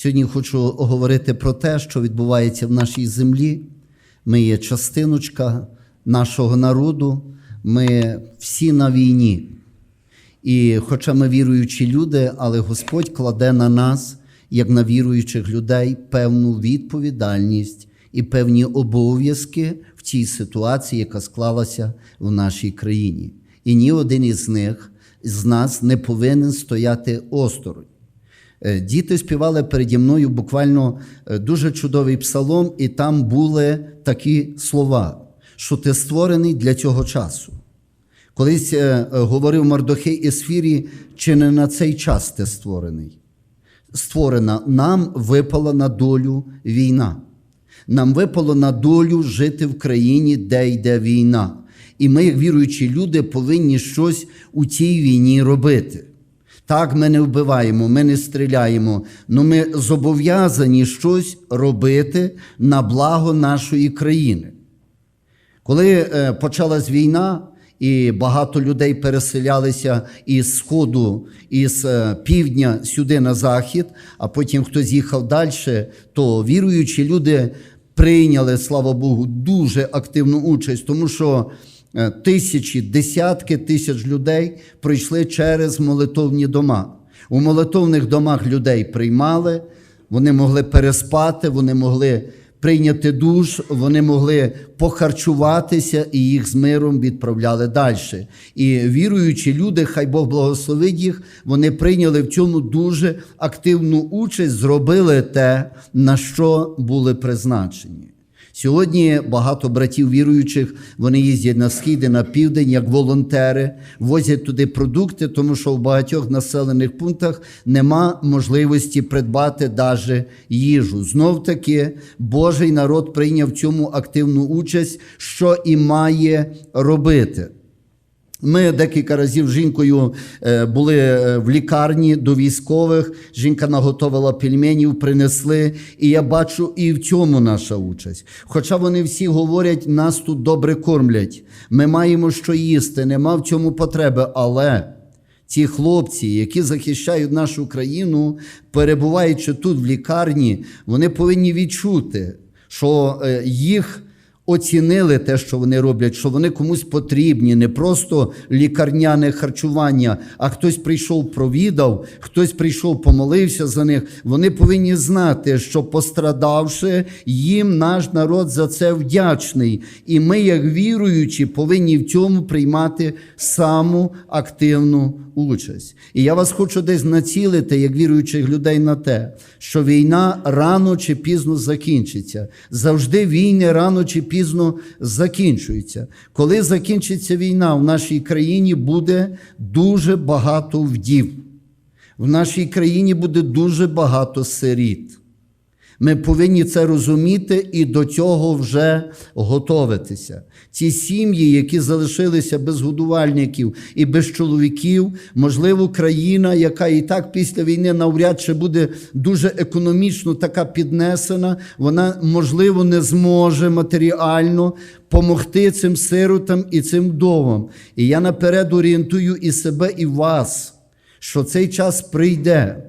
Сьогодні хочу говорити про те, що відбувається в нашій землі. Ми є частиночка нашого народу, ми всі на війні. І хоча ми віруючі люди, але Господь кладе на нас, як на віруючих людей, певну відповідальність і певні обов'язки в цій ситуації, яка склалася в нашій країні. І ні один із них з нас не повинен стояти осторонь. Е, Діти співали переді мною буквально е, дуже чудовий псалом, і там були такі слова, що ти створений для цього часу. Колись е, говорив Мардохей Есфірі, чи не на цей час ти створений? Створена, нам випала на долю війна. Нам випало на долю жити в країні, де йде війна. І ми, як віруючі люди, повинні щось у цій війні робити. Так, ми не вбиваємо, ми не стріляємо, але ми зобов'язані щось робити на благо нашої країни. Коли е, почалась війна, і багато людей переселялися із сходу, із е, півдня сюди на захід, а потім хтось їхав далі, то віруючі люди прийняли, слава Богу, дуже активну участь, тому що тисячі, десятки тисяч людей пройшли через молитовні дома. У молитовних домах людей приймали, вони могли переспати, вони могли прийняти душ, вони могли похарчуватися і їх з миром відправляли далі. І віруючі люди, хай Бог благословить їх, вони прийняли в цьому дуже активну участь, зробили те, на що були призначені. Сьогодні багато братів віруючих вони їздять на схід і на південь як волонтери, возять туди продукти, тому що в багатьох населених пунктах нема можливості придбати даже їжу. Знов таки Божий народ прийняв в цьому активну участь, що і має робити. Ми декілька разів з жінкою е, були е, в лікарні до військових. Жінка наготовила пельменів, принесли, і я бачу і в цьому наша участь. Хоча вони всі говорять, нас тут добре кормлять, ми маємо що їсти, нема в цьому потреби. Але ці хлопці, які захищають нашу країну, перебуваючи тут в лікарні, вони повинні відчути, що е, їх оцінили те, що вони роблять, що вони комусь потрібні, не просто лікарняне харчування, а хтось прийшов, провідав, хтось прийшов, помолився за них. Вони повинні знати, що пострадавши, їм наш народ за це вдячний. І ми, як віруючі, повинні в цьому приймати саму активну участь. І я вас хочу десь націлити, як віруючих людей, на те, що війна рано чи пізно закінчиться. Завжди війни рано чи пізно закінчуються. Коли закінчиться війна, в нашій країні буде дуже багато вдів. В нашій країні буде дуже багато сиріт. Ми повинні це розуміти і до цього вже готовитися. Ці сім'ї, які залишилися без годувальників і без чоловіків, можливо, країна, яка і так після війни навряд чи буде дуже економічно така піднесена, вона, можливо, не зможе матеріально помогти цим сиротам і цим вдовам. І я наперед орієнтую і себе, і вас, що цей час прийде.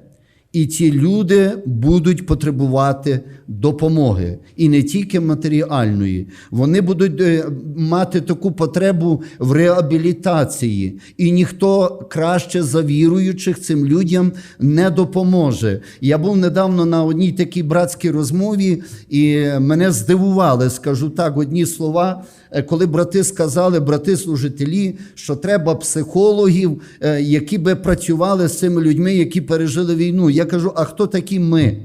І ці люди будуть потребувати допомоги, і не тільки матеріальної. Вони будуть е, мати таку потребу в реабілітації, і ніхто краще за віруючих цим людям не допоможе. Я був недавно на одній такій братській розмові, і мене здивували, скажу так, одні слова. Е, Коли брати сказали, брати служителі, що треба психологів, е, які би працювали з цими людьми, які пережили війну. Я кажу: а хто такі ми?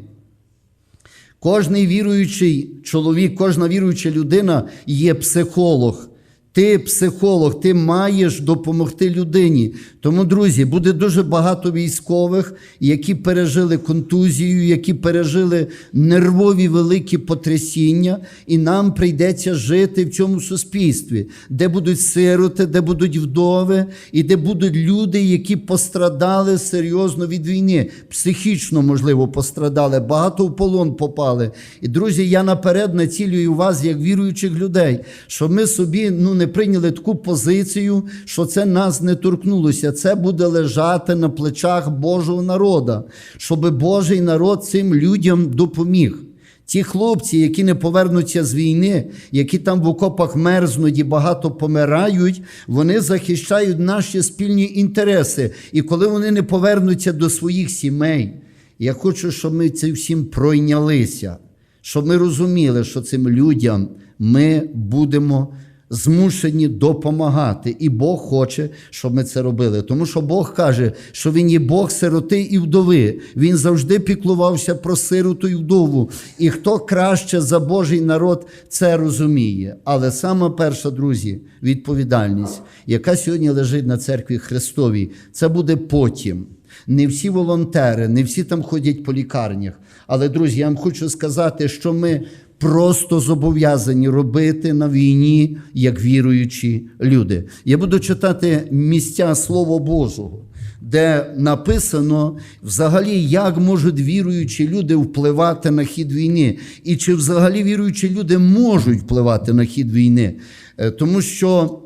Кожний віруючий чоловік, кожна віруюча людина є психолог. Ти психолог, ти маєш допомогти людині. Тому, друзі, буде дуже багато військових, які пережили контузію, які пережили нервові великі потрясіння, і нам прийдеться жити в цьому суспільстві, де будуть сироти, де будуть вдови, і де будуть люди, які пострадали серйозно від війни, психічно, можливо, пострадали, багато в полон попали. І, друзі, я наперед націлюю вас, як віруючих людей, щоб ми собі ну, не ми прийняли таку позицію, що це нас не торкнулося. Це буде лежати на плечах Божого народу, щоб Божий народ цим людям допоміг. Ті хлопці, які не повернуться з війни, які там в окопах мерзнуть і багато помирають, вони захищають наші спільні інтереси. І коли вони не повернуться до своїх сімей, я хочу, щоб ми цим всім пройнялися, щоб ми розуміли, що цим людям ми будемо змушені допомагати. І Бог хоче, щоб ми це робили. Тому що Бог каже, що Він є Бог сироти і вдови. Він завжди піклувався про сироту і вдову. І хто краще за Божий народ це розуміє. Але саме перша, друзі, відповідальність, яка сьогодні лежить на церкві Христовій, це буде потім. Не всі волонтери, не всі там ходять по лікарнях. Але, друзі, я вам хочу сказати, що ми просто зобов'язані робити на війні як віруючі люди. Я буду читати місця Слова Божого, де написано взагалі, як можуть віруючі люди впливати на хід війни, і чи взагалі віруючі люди можуть впливати на хід війни. Е, Тому що.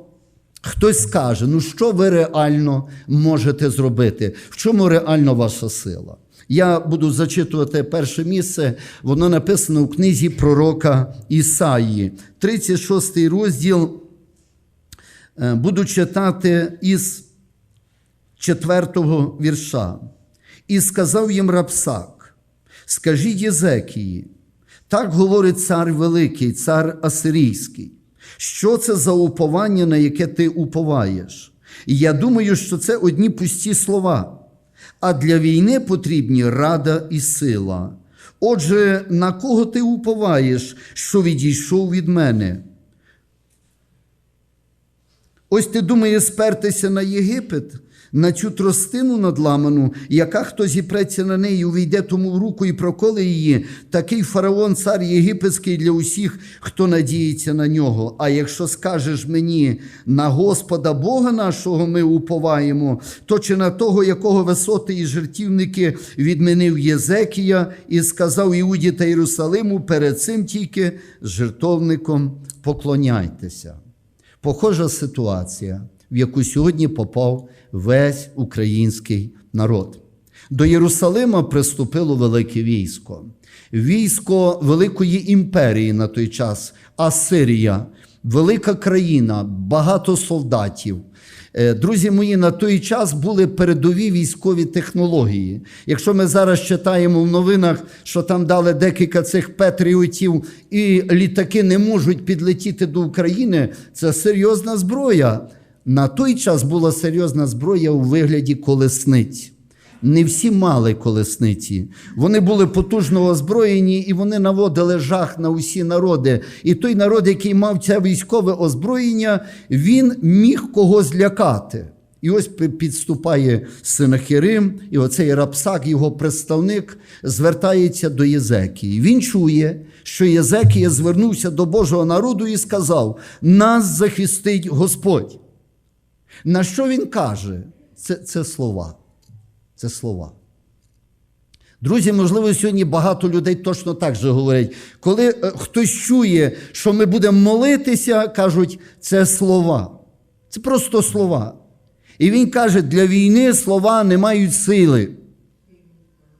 Хтось скаже, ну що ви реально можете зробити? В чому реально ваша сила? Я буду зачитувати перше місце, воно написано у книзі пророка Ісаї, 36 розділ. Е, Буду читати із четвертого вірша. І сказав їм Рапсак: Скажіть Єзекії, так говорить цар Великий, цар Асирійський. Що це за уповання, на яке ти уповаєш? І я думаю, що це одні пусті слова. А для війни потрібні рада і сила. Отже, на кого ти уповаєш, що відійшов від мене? Ось ти думаєш спертися на Єгипет, на цю тростину надламану, яка хто зіпреться на неї, увійде тому в руку і проколе її, такий фараон, цар єгипетський для усіх, хто надіється на нього. А якщо скажеш мені на Господа Бога нашого ми уповаємо, то чи на того, якого висоти і жертівники відмінив Єзекія і сказав Іуді та Єрусалиму, перед цим тільки жертовником поклоняйтеся. Похожа ситуація, в яку сьогодні попав весь український народ. До Єрусалима приступило велике військо, військо Великої імперії на той час, Асирія, велика країна, багато солдатів. Е, Друзі мої, на той час були передові військові технології. Якщо ми зараз читаємо в новинах, що там дали декілька цих патріотів, і літаки не можуть підлетіти до України, це серйозна зброя. На той час була серйозна зброя у вигляді колесниць. Не всі мали колесниці. Вони були потужно озброєні і вони наводили жах на усі народи. І той народ, який мав це військове озброєння, він міг когось лякати. І ось підступає Синахірим, і оцей Рапсак, його представник, звертається до Єзекії. Він чує, що Єзекія звернувся до Божого народу і сказав: Нас захистить Господь. На що він каже? Це, це слова. Це слова. Друзі, можливо, сьогодні багато людей точно так же говорять. Коли е, хтось чує, що ми будемо молитися, кажуть, це слова. Це просто слова. І він каже, для війни слова не мають сили.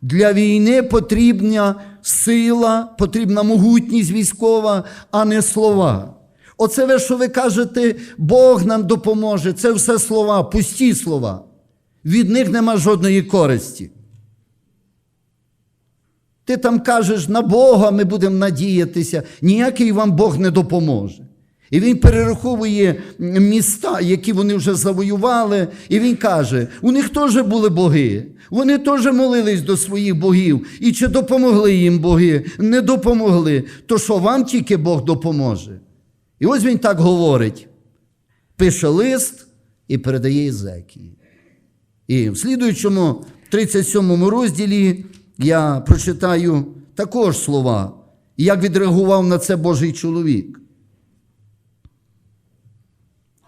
Для війни потрібна сила, потрібна могутність військова, а не слова. Оце ви, що ви кажете, Бог нам допоможе. Це все слова, пусті слова. Від них нема жодної користі. Ти там кажеш, на Бога ми будемо надіятися, ніякий вам Бог не допоможе. І він перераховує міста, які вони вже завоювали, і він каже: у них теж були боги, вони теж молились до своїх богів. І чи допомогли їм боги? Не допомогли. То що вам тільки Бог допоможе? І ось він так говорить: пише лист і передає Єзекії. І в слідуючому 37 розділі я прочитаю також слова, як відреагував на це Божий чоловік.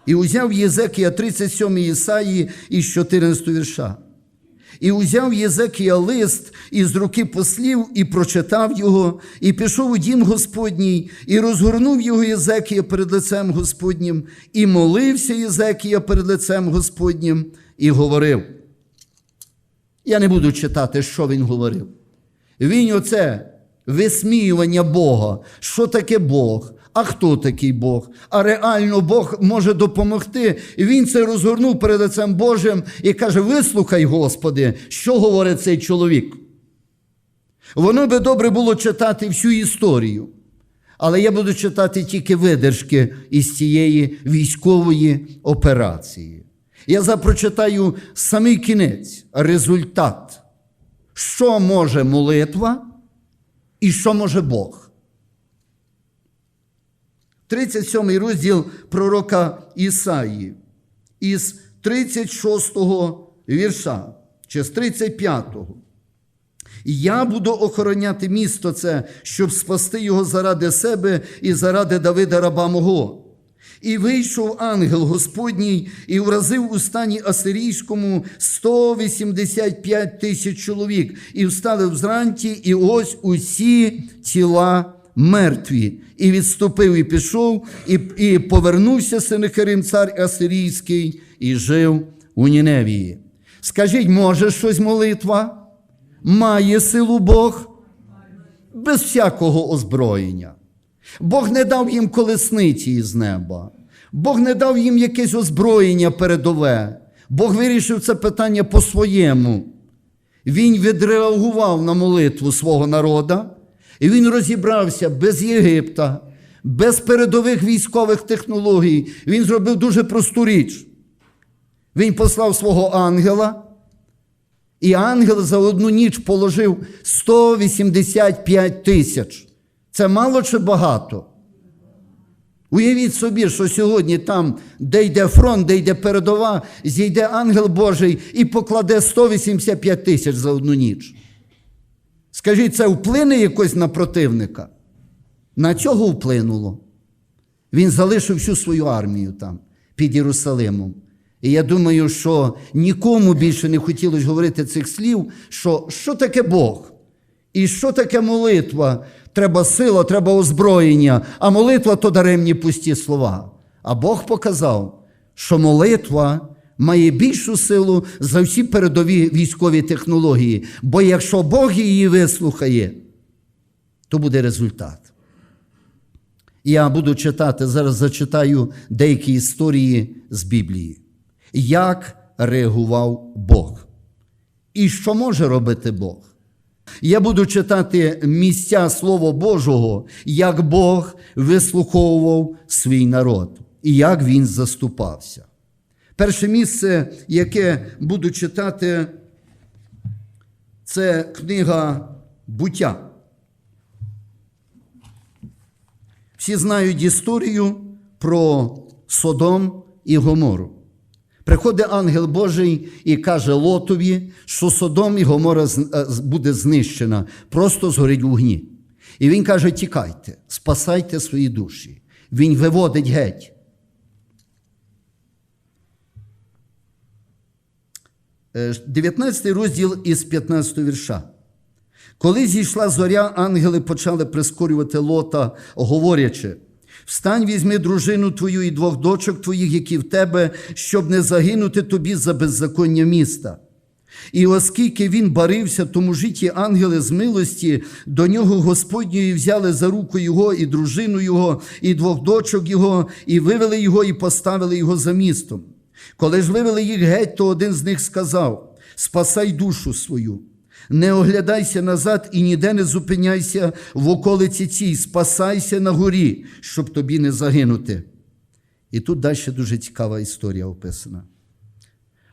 І узяв Єзекія 37 Ісаї із 14 вірша. І узяв Єзекія лист із руки послів, і прочитав його, і пішов у дім Господній, і розгорнув його Єзекія перед лицем Господнім, і молився Єзекія перед лицем Господнім, і говорив. Я не буду читати, що він говорив. Він оце висміювання Бога. Що таке Бог? А хто такий Бог? А реально Бог може допомогти. Він це розгорнув перед лицем Божим і каже: Вислухай, Господи, що говорить цей чоловік. Воно би добре було читати всю історію. Але я буду читати тільки видержки із цієї військової операції. Я запрочитаю самий кінець, результат, що може молитва і що може Бог. 37 розділ пророка Ісаї із 36 вірша чи з 35-го. Я буду охороняти місто це, щоб спасти його заради себе і заради Давида раба мого. І вийшов ангел Господній і вразив у стані Асирійському 185 тисяч чоловік, і встали взранті, і ось усі тіла мертві. І відступив, і пішов, і, і повернувся Сенехерим, цар Асирійський, і жив у Ніневії. Скажіть, може щось молитва? Має силу Бог? Без всякого озброєння. Бог не дав їм колесниці із неба. Бог не дав їм якесь озброєння передове. Бог вирішив це питання по-своєму. Він відреагував на молитву свого народа, і він розібрався без Єгипта, без передових військових технологій. Він зробив дуже просту річ. Він послав свого ангела, і ангел за одну ніч положив 185 тисяч. Це мало чи багато? Уявіть собі, що сьогодні там, де йде фронт, де йде передова, зійде ангел Божий і покладе 185 тисяч за одну ніч. Скажіть, це вплине якось на противника? На цього вплинуло. Він залишив всю свою армію там, під Єрусалимом. І я думаю, що нікому більше не хотілося говорити цих слів, що що таке Бог? І що таке молитва? Треба сила, треба озброєння, а молитва то даремні пусті слова. А Бог показав, що молитва має більшу силу за всі передові військові технології. Бо якщо Бог її вислухає, то буде результат. Я буду читати, зараз зачитаю деякі історії з Біблії. Як реагував Бог? І що може робити Бог? Я буду читати місця Слова Божого, як Бог вислуховував свій народ і як він заступався. Перше місце, яке буду читати, це книга буття. Всі знають історію про Содом і Гомору. Приходить ангел Божий і каже Лотові, що Содом і Гомора буде знищена, просто згорить в вогні. І він каже: тікайте, спасайте свої душі. Він виводить геть. 19 розділ із 15 вірша. Коли зійшла зоря, ангели почали прискорювати лота, говорячи: Встань, візьми дружину твою і двох дочок твоїх, які в тебе, щоб не загинути тобі за беззаконня міста. І оскільки він барився, тому житі ангели з милості до нього Господньої взяли за руку його і дружину його, і двох дочок його, і вивели його, і поставили його за містом. Коли ж вивели їх геть, то один з них сказав: Спасай душу свою. Не оглядайся назад і ніде не зупиняйся в околиці цій, спасайся на горі, щоб тобі не загинути. І тут далі дуже цікава історія описана.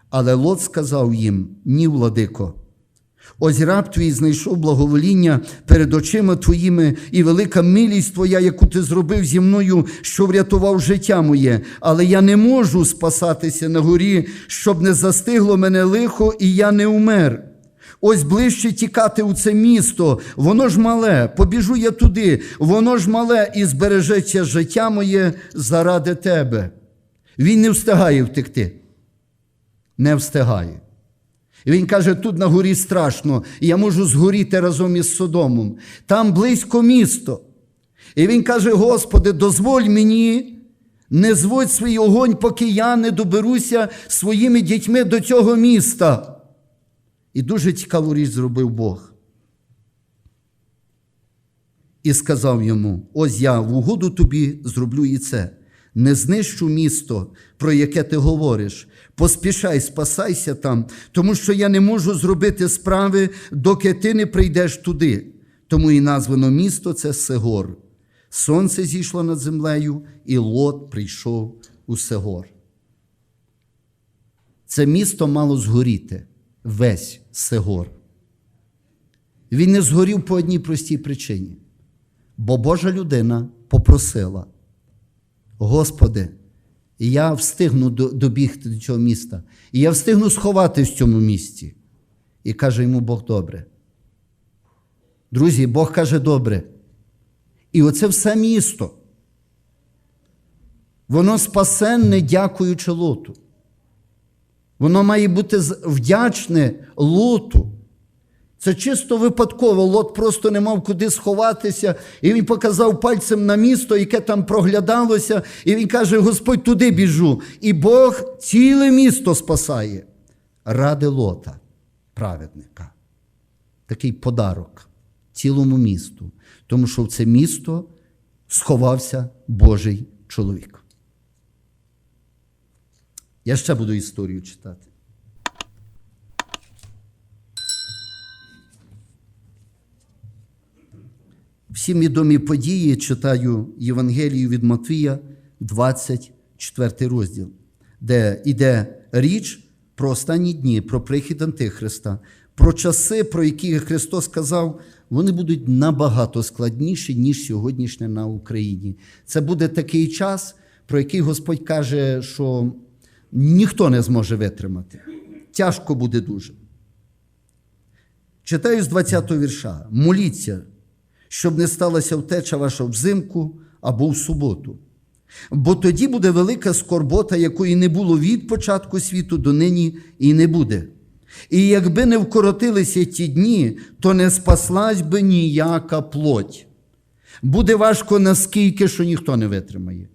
Але Лот сказав їм: ні, владико. Ось раб твій знайшов благовоління перед очима твоїми, і велика милість твоя, яку ти зробив зі мною, що врятував життя моє, але я не можу спасатися на горі, щоб не застигло мене лихо, і я не умер. Ось ближче тікати у це місто, воно ж мале, побіжу я туди, воно ж мале і збережеться життя моє заради тебе. Він не встигає втекти. Не встигає. Він каже: тут на горі страшно, і я можу згоріти разом із Содомом. Там близько місто. І він каже: Господи, дозволь мені, не зводь свій огонь, поки я не доберуся своїми дітьми до цього міста. І дуже цікаву річ зробив Бог. І сказав йому: Ось я в угоду тобі зроблю і це. Не знищу місто, про яке ти говориш. Поспішай, спасайся там, тому що я не можу зробити справи, доки ти не прийдеш туди. Тому і названо місто це Сегор. Сонце зійшло над землею, і Лот прийшов у Сегор. Це місто мало згоріти, весь Сегор. Він не згорів по одній простій причині. Бо Божа людина попросила, Господи, я встигну добігти до цього міста, і я встигну сховати в цьому місті. І каже йому Бог добре. Друзі, Бог каже добре. І оце все місто. Воно спасенне, дякуючи лоту. Воно має бути вдячне лоту. Це чисто випадково. Лот просто не мав куди сховатися, і він показав пальцем на місто, яке там проглядалося, і він каже: Господь, туди біжу. І Бог ціле місто спасає. Ради лота, праведника. Такий подарок цілому місту. Тому що в це місто сховався Божий чоловік. Я ще буду історію читати. Всім відомі події читаю Євангелію від Матвія, 24 розділ, де йде річ про останні дні, про прихід Антихриста, про часи, про які Христос сказав, вони будуть набагато складніші, ніж сьогоднішня на Україні. Це буде такий час, про який Господь каже, що ніхто не зможе витримати. Тяжко буде дуже. Читаю з 20-го вірша. Моліться, щоб не сталася втеча ваша взимку або в суботу. Бо тоді буде велика скорбота, якої не було від початку світу до нині і не буде. І якби не вкоротилися ті дні, то не спаслась би ніяка плоть. Буде важко наскільки, що ніхто не витримає.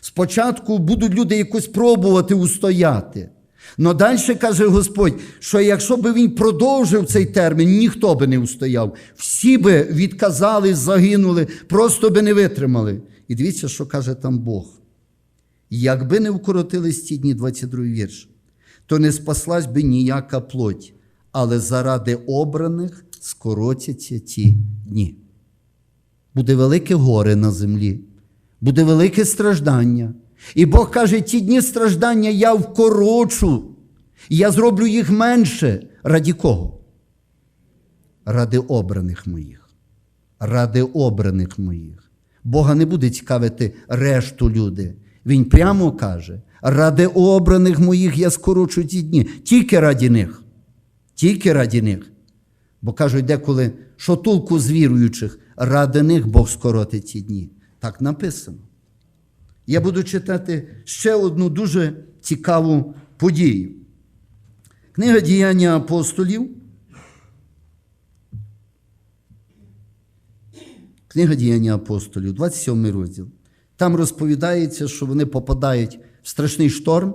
Спочатку будуть люди якось пробувати устояти. Но далі каже Господь, що якщо б він продовжив цей термін, ніхто би не устояв. Всі би відказали, загинули, просто би не витримали. І дивіться, що каже там Бог. Якби не вкоротились ті дні, 22 вірш, то не спаслась би ніяка плоть, але заради обраних скоротяться ті дні. Буде велике горе на землі, буде велике страждання. І Бог каже, ті дні страждання я вкорочу, я зроблю їх менше. Раді кого? Ради обраних моїх. Ради обраних моїх. Бога не буде цікавити решту люди. Він прямо каже: ради обраних моїх я скорочу ті дні. Тільки раді них. Тільки раді них. Бо кажуть, деколи, що толку з віруючих, ради них Бог скоротить ті дні. Так написано. Я буду читати ще одну дуже цікаву подію. Книга діяння апостолів. Книга діяння апостолів, 27 розділ. Там розповідається, що вони попадають в страшний шторм,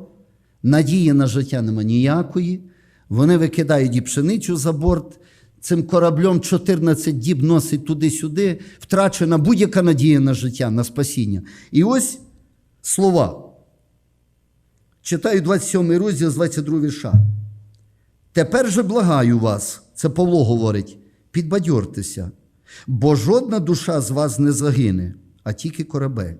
надії на життя нема ніякої. Вони викидають і пшеницю за борт. Цим кораблем 14 діб носить туди-сюди, втрачена будь-яка надія на життя, на спасіння. І ось слова. Читаю 27 розділ з 22 вірша. Тепер же благаю вас, це Павло говорить, підбадьортеся, бо жодна душа з вас не загине, а тільки корабель.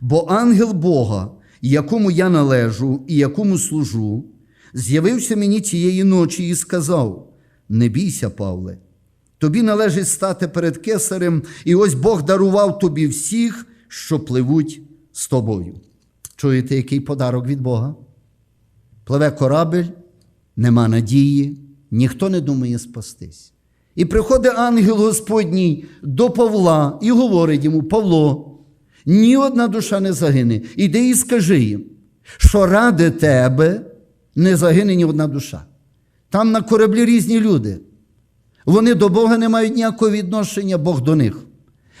Бо ангел Бога, якому я належу і якому служу, з'явився мені цієї ночі і сказав: Не бійся, Павле, тобі належить стати перед кесарем, і ось Бог дарував тобі всіх, що пливуть з тобою. Чуєте, який подарок від Бога? Пливе корабель, нема надії, ніхто не думає спастись. І приходить ангел Господній до Павла і говорить йому: Павло, ні одна душа не загине. Іди і скажи їм, що ради тебе не загине ні одна душа. Там на кораблі різні люди. Вони до Бога не мають ніякого відношення, Бог до них.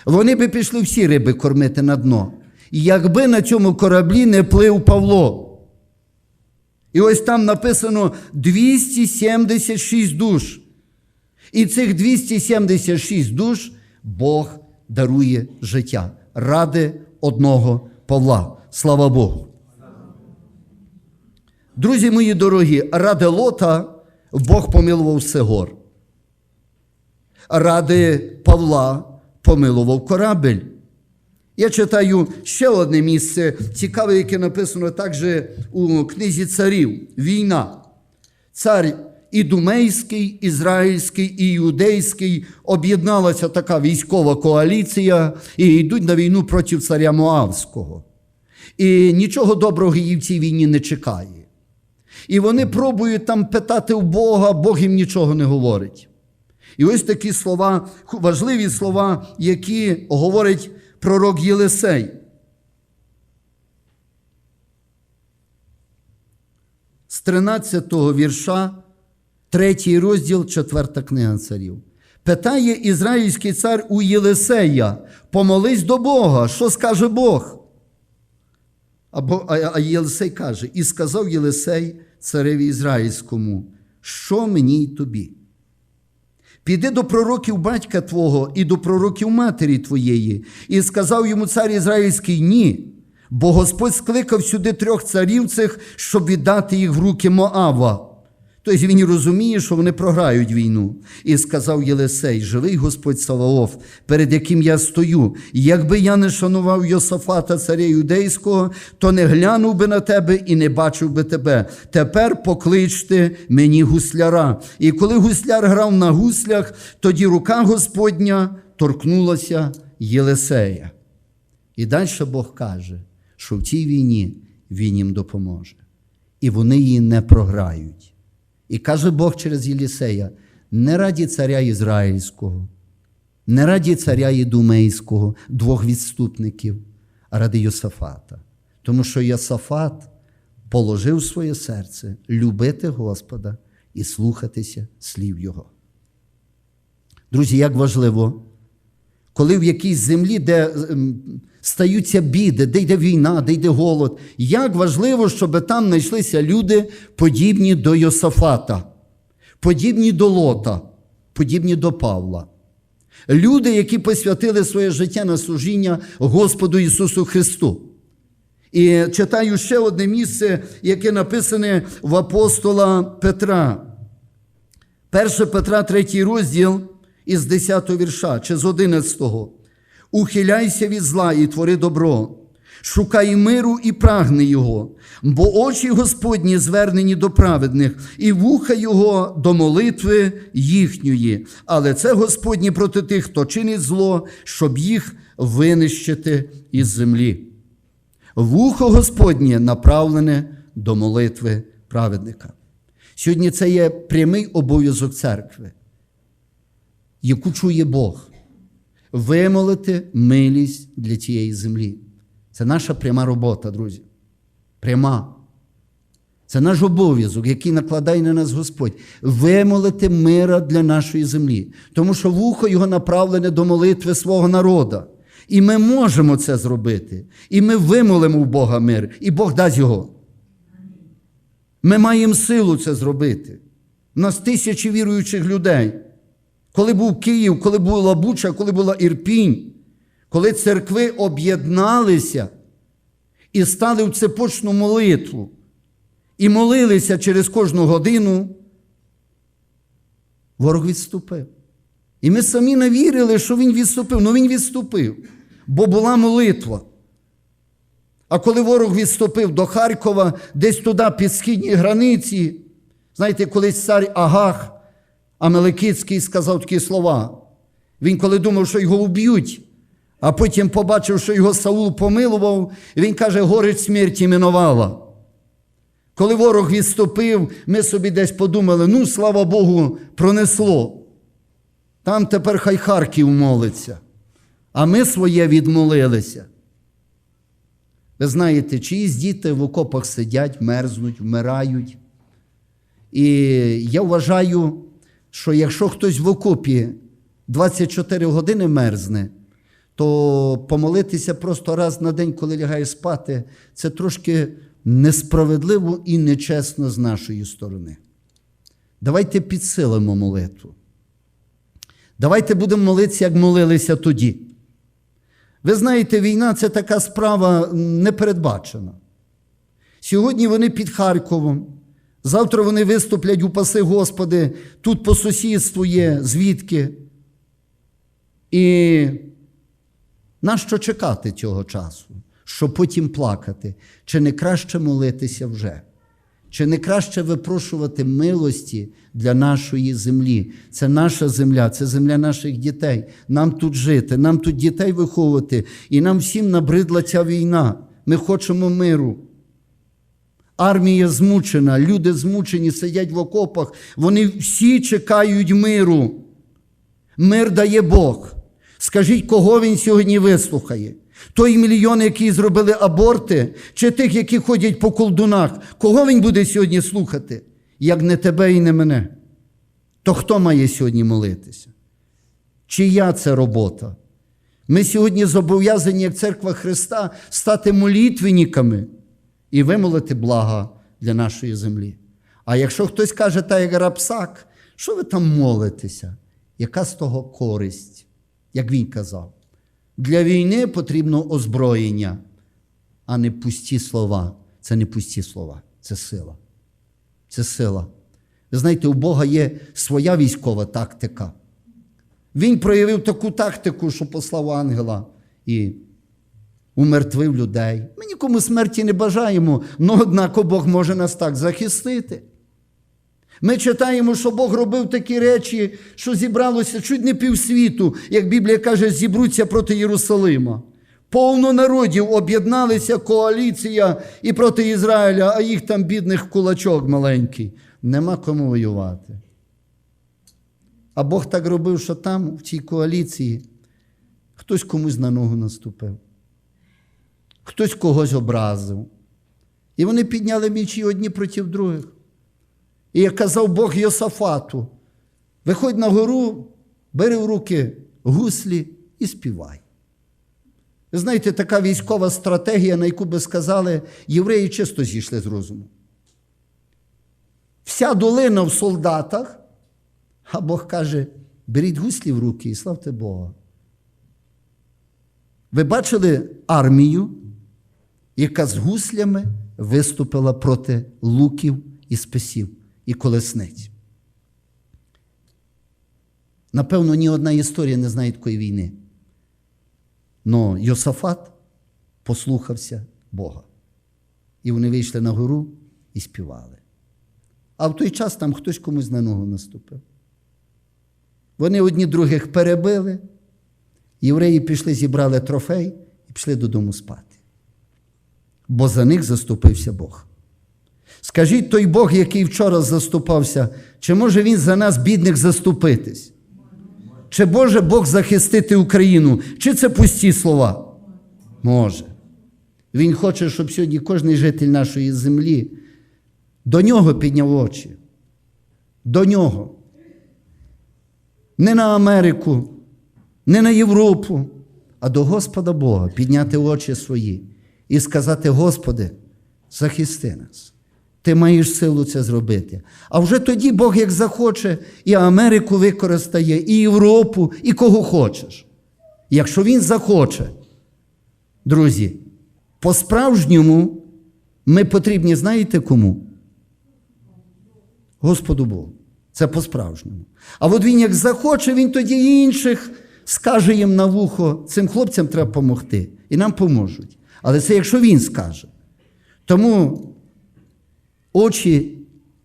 Вони би пішли всі риби кормити на дно. Якби на цьому кораблі не плив Павло. І ось там написано 276 душ. І цих 276 душ Бог дарує життя ради одного Павла. Слава Богу. Друзі мої дорогі, ради Лота Бог помилував Сегор. Ради Павла помилував корабель. Я читаю ще одне місце, цікаве, яке написано також у книзі царів. Війна. Цар Ідумейський, Ізраїльський і Іудейський об'єдналася така військова коаліція і йдуть на війну проти царя Моавського. І нічого доброго їй в цій війні не чекає. І вони пробують там питати у Бога, Бог їм нічого не говорить. І ось такі слова, важливі слова, які говорить пророк Єлисей. З 13 го вірша, 3 розділ, 4 книга царів. Питає ізраїльський цар у Єлисея: помолись до Бога, що скаже Бог? Або, а, а Єлисей каже: І сказав Єлисей цареві Ізраїльському, що мені й тобі? Піди до пророків батька твого і до пророків матері твоєї, і сказав йому цар Ізраїльський ні, бо Господь скликав сюди трьох царів цих, щоб віддати їх в руки Моава. Тобто він розуміє, що вони програють війну. І сказав Єлисей: Живий Господь Саваоф, перед яким я стою. Якби я не шанував Йосафата, царя юдейського, то не глянув би на тебе і не бачив би тебе. Тепер покличте мені гусляра. І коли гусляр грав на гуслях, тоді рука Господня торкнулася Єлисея. І далі Бог каже, що в цій війні він їм допоможе. І вони її не програють. І каже Бог через Єлісея: не раді царя Ізраїльського, не раді царя Єдумейського, двох відступників, а ради Йосафата. Тому що Йосафат положив своє серце любити Господа і слухатися слів Його. Друзі, як важливо, коли в якійсь землі, де ем, стаються біди, де йде війна, де йде голод, як важливо, щоб там знайшлися люди, подібні до Йосафата, подібні до Лота, подібні до Павла. Люди, які посвятили своє життя на служіння Господу Ісусу Христу. І читаю ще одне місце, яке написане в апостола Петра. 1 Петра, 3 розділ із 10 вірша чи з 11. Ухиляйся від зла і твори добро, шукай миру і прагни його, бо очі Господні звернені до праведних, і вуха Його до молитви їхньої. Але це Господні проти тих, хто чинить зло, щоб їх винищити із землі. Вухо Господнє направлене до молитви праведника. Сьогодні це є прямий обов'язок церкви, яку чує Бог. Вимолити милість для тієї землі. Це наша пряма робота, друзі. Пряма. Це наш обов'язок, який накладає на нас Господь. Вимолити мира для нашої землі. Тому що вухо його направлене до молитви свого народа. І ми можемо це зробити. І ми вимолимо в Бога мир, і Бог дасть його. Ми маємо силу це зробити. У нас тисячі віруючих людей. Коли був Київ, коли була Буча, коли була Ірпінь, коли церкви об'єдналися і стали в цепочну молитву, і молилися через кожну годину, ворог відступив. І ми самі не вірили, що він відступив. Ну він відступив, бо була молитва. А коли ворог відступив до Харкова, десь туди під східні границі, знаєте, колись цар Агах Амелекицький сказав такі слова. Він коли думав, що його вб'ють, а потім побачив, що його Саул помилував, він каже, горить смерті минувала. Коли ворог відступив, ми собі десь подумали, ну, слава Богу, пронесло. Там тепер хай Харків молиться, а ми своє відмолилися. Ви знаєте, чиїсь діти в окопах сидять, мерзнуть, вмирають. І я вважаю, що якщо хтось в окопі 24 години мерзне, то помолитися просто раз на день, коли лягає спати, це трошки несправедливо і нечесно з нашої сторони. Давайте підсилимо молитву. Давайте будемо молитися, як молилися тоді. Ви знаєте, війна це така справа непередбачена. Сьогодні вони під Харковом, завтра вони виступлять у паси Господи, тут по сусідству є, звідки. І нащо чекати цього часу, щоб потім плакати? Чи не краще молитися вже? Чи не краще випрошувати милості для нашої землі? Це наша земля, це земля наших дітей. Нам тут жити, нам тут дітей виховувати, і нам всім набридла ця війна. Ми хочемо миру. Армія змучена, люди змучені, сидять в окопах. Вони всі чекають миру. Мир дає Бог. Скажіть, кого він сьогодні вислухає? Той мільйон, які зробили аборти, чи тих, які ходять по колдунах, кого він буде сьогодні слухати, як не тебе і не мене? То хто має сьогодні молитися? Чия це робота? Ми сьогодні зобов'язані, як церква Христа, стати молитвенниками і вимолити блага для нашої землі. А якщо хтось каже, та як рапсак, що ви там молитеся? Яка з того користь, як він казав? Для війни потрібно озброєння, а не пусті слова. Це не пусті слова, це сила. Це сила. Ви знаєте, у Бога є своя військова тактика. Він проявив таку тактику, що послав ангела і умертвив людей. Ми нікому смерті не бажаємо, але однак Бог може нас так захистити. Ми читаємо, що Бог робив такі речі, що зібралося чуть не півсвіту, як Біблія каже, зібруться проти Єрусалима. Повно народів об'єдналися коаліція і проти Ізраїля, а їх там бідних кулачок маленький. Нема кому воювати. А Бог так робив, що там, в цій коаліції, хтось комусь на ногу наступив, хтось когось образив. І вони підняли мічі одні проти других. І як казав Бог Йосафату, виходь на гору, бери в руки гуслі і співай. Знаєте, така військова стратегія, на яку би сказали, євреї чисто зійшли з розуму. Вся долина в солдатах, а Бог каже: беріть гуслі в руки і славте Бога. Ви бачили армію, яка з гуслями виступила проти луків і списів і колесниць. Напевно, ні одна історія не знає такої війни. Но Йосафат послухався Бога. І вони вийшли на гору і співали. А в той час там хтось комусь на ногу наступив. Вони одні других перебили, євреї пішли, зібрали трофей і пішли додому спати. Бо за них заступився Бог. Скажіть той Бог, який вчора заступався, чи може Він за нас, бідних, заступитись? Чи може Бог захистити Україну? Чи це пусті слова? Може. Він хоче, щоб сьогодні кожен житель нашої землі до нього підняв очі. До нього. Не на Америку, не на Європу, а до Господа Бога підняти очі свої і сказати: Господи, захисти нас. Ти маєш силу це зробити. А вже тоді Бог, як захоче, і Америку використає, і Європу, і кого хочеш. Якщо Він захоче, друзі, по-справжньому ми потрібні, знаєте кому? Господу Богу. Це по-справжньому. А от він як захоче, він тоді інших скаже їм на вухо, цим хлопцям треба допомогти. І нам поможуть. Але це якщо він скаже. Тому очі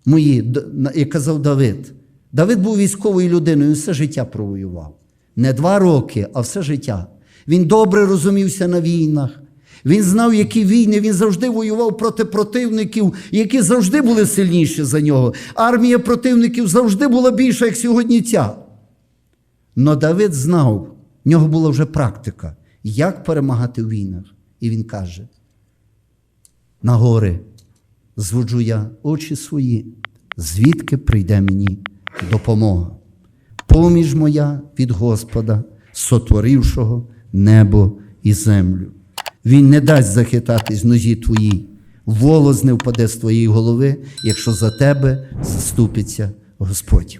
мої, як казав Давид, Давид був військовою людиною, все життя провоював. Не два роки, а все життя. Він добре розумівся на війнах. Він знав, які війни, він завжди воював проти противників, які завжди були сильніші за нього. Армія противників завжди була більша, як сьогодні ця. Но Давид знав, в нього була вже практика, як перемагати в війнах. І він каже: на гори зводжу я очі свої, звідки прийде мені допомога. Поміж моя від Господа, сотворившого небо і землю. Він не дасть захитатись нозі твоїй, волос не впаде з твоєї голови, якщо за тебе заступиться Господь.